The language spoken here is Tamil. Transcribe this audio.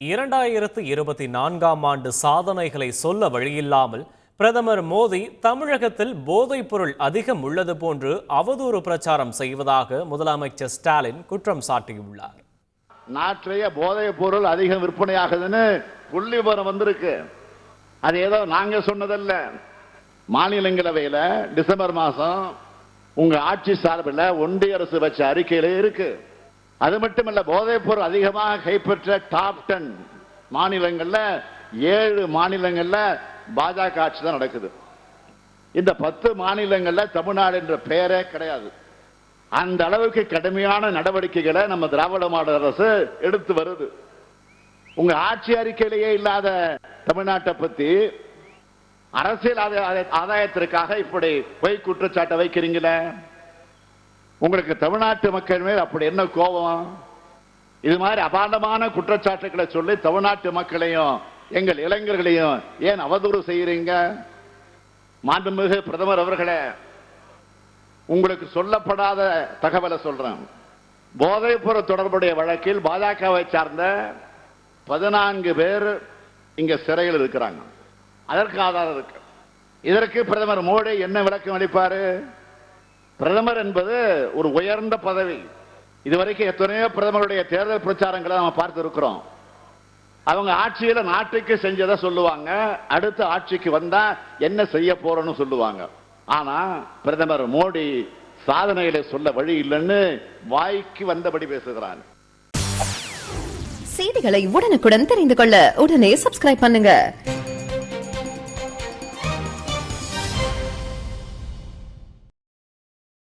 இரண்டாயிரத்து இருபத்தி நான்காம் ஆண்டு சாதனைகளை சொல்ல வழியில்லாமல் பிரதமர் மோடி தமிழகத்தில் போதைப் பொருள் அதிகம் உள்ளது போன்று அவதூறு பிரச்சாரம் செய்வதாக முதலமைச்சர் ஸ்டாலின் குற்றம் சாட்டியுள்ளார். நாட்டிலேயே போதைப் பொருள் அதிகம் விற்பனையாகுதுன்னு புள்ளி விவரம் வந்திருக்கு. அது ஏதோ நாங்க சொன்னதல்ல. மாநிலங்களவையில் டிசம்பர் மாதம் உங்க ஆட்சி சார்பில் ஒன்றிய அரசு வச்ச அறிக்கையில இருக்கு. அது மட்டுமல்ல போதைப் பொருள் அதிகமாக கைப்பற்ற டாப் டென் மாநிலங்களில் ஏழு மாநிலங்களில் பாஜக ஆட்சி தான் நடக்குது. இந்த பத்து மாநிலங்களில் தமிழ்நாடு என்ற பெயரே கிடையாது. அந்த அளவுக்கு கடுமையான நடவடிக்கைகளை நம்ம திராவிட மாடல் அரசு எடுத்து வருது. உங்க ஆட்சி அறிக்கையிலேயே இல்லாத தமிழ்நாட்டை பத்தி அரசியல் ஆதாயத்திற்காக இப்படி பொய் குற்றச்சாட்டை வைக்கிறீங்களே? உங்களுக்கு தமிழ்நாட்டு மக்கள் மேல் அப்படி என்ன கோபம்? இது மாதிரி அபாண்டமான குற்றச்சாட்டுகளை சொல்லி தமிழ்நாட்டு மக்களையும் எங்கள் இளைஞர்களையும் ஏன் அவதூறு செய்யறீங்க? மாண்புமிகு பிரதமர் அவர்களே உங்களுக்கு சொல்லப்படாத தகவலை சொல்றேன். போதைப்புற தொடர்புடைய வழக்கில் பாஜகவை சார்ந்த பதினான்கு பேர் இங்க சிறையில் இருக்கிறாங்க. அதற்கு ஆதாரம் இருக்கு. இதற்கு பிரதமர் மோடி என்ன விளக்கம் அளிப்பாரு? பிரதமர் என்பது ஒரு உயர்ந்த பதவி. இதுவரைக்கும் எத்தனையோ பிரதமருடைய தேர்தல் பிரச்சாரங்களை நம்ம பார்த்து இருக்கிறோம் அவங்க ஆட்சியில நாட்டுக்கு செஞ்சதை சொல்லுவாங்க அடுத்த ஆட்சிக்கு வந்தா என்ன செய்ய போறோம்னு சொல்லுவாங்க. ஆனா பிரதமர் மோடி சாதனைகளை சொல்ல வழி இல்லைன்னு வாய்க்கு வந்தபடி பேசுகிறான் செய்திகளை உடனுக்குடன் தெரிந்து கொள்ள உடனே சப்ஸ்கிரைப் பண்ணுங்க.